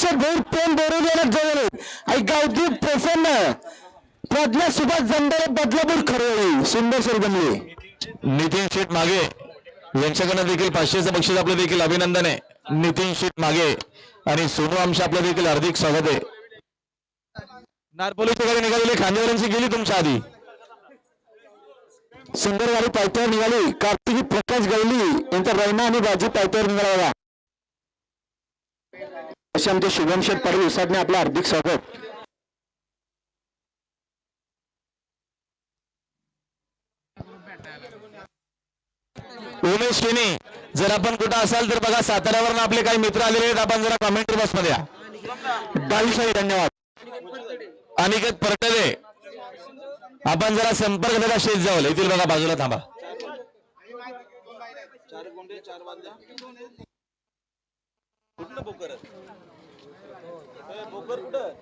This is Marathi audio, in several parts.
शुभमशेठ भाऊ पेन बोरवलेला जवळ गावठी प्रसन्न. प्रज्ञा सुभाष जंडारे बदलापूर खरवळे सुंदर सरगमले नितीन शेठ मागे. यांच्याकडनं देखील पाचशेचं बक्षीस आपलं देखील अभिनंदन आहे. नितीन शेठ मागे. आणि सोनू आमच्या आपलं देखील हार्दिक स्वागत आहे. नारपोलीच्या गाडी निघालेली खांदेवाल्यांची गेली तुमच्या आधी. सुंदर गाडी पायथ्यावर निघाली. कार्तिकी प्रकाश गवली. यांचा रैना आणि बाजी पायथ्यावर निघाला असे आमचे शुभम शेठ पाटील उसाटने आपलं हार्दिक स्वागत. उमेश केने जर आपण कुठं असाल तर बघा साताऱ्यावरून आपले काही मित्र आलेले आहेत आपण जरा कमेंट बॉक्समध्ये या. डावीसाई धन्यवाद. अनिकेत परटले आपण जरा संपर्क दादा शेत जावल येथील बघा बाजूला थांबा. कुठं बोकर बोकर कुठं?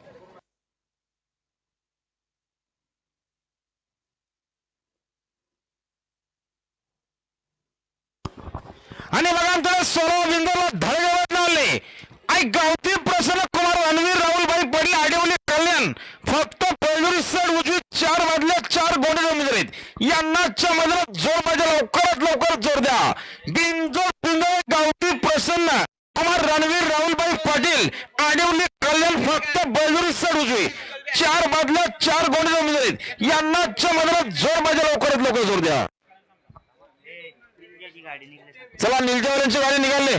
आणि बघा तुला सोळा बिंदूला धडगवत लावले. आई गावती प्रसन्न कुमार रणवीर राहुलभाई पडले आडवली कल्याण फक्त पैलुरी सड उजवी चार मधल्या चार गोंडे उमेदवार आहेत यांनाच्या मैदानात जोर पाहिजे लवकरात लवकर जोर द्या. बिनजोर रणवीर राहुलभाई पाटील आडेवली कल्याण फक्त बैलुरी सड उजवी चार मधल्या चार गोंडे उमेदवार आहेत यांनाच्या मैदानात जोर पाहिजे लवकरात लवकर जोर द्या. चला निलजावरांची गाडी निघाले.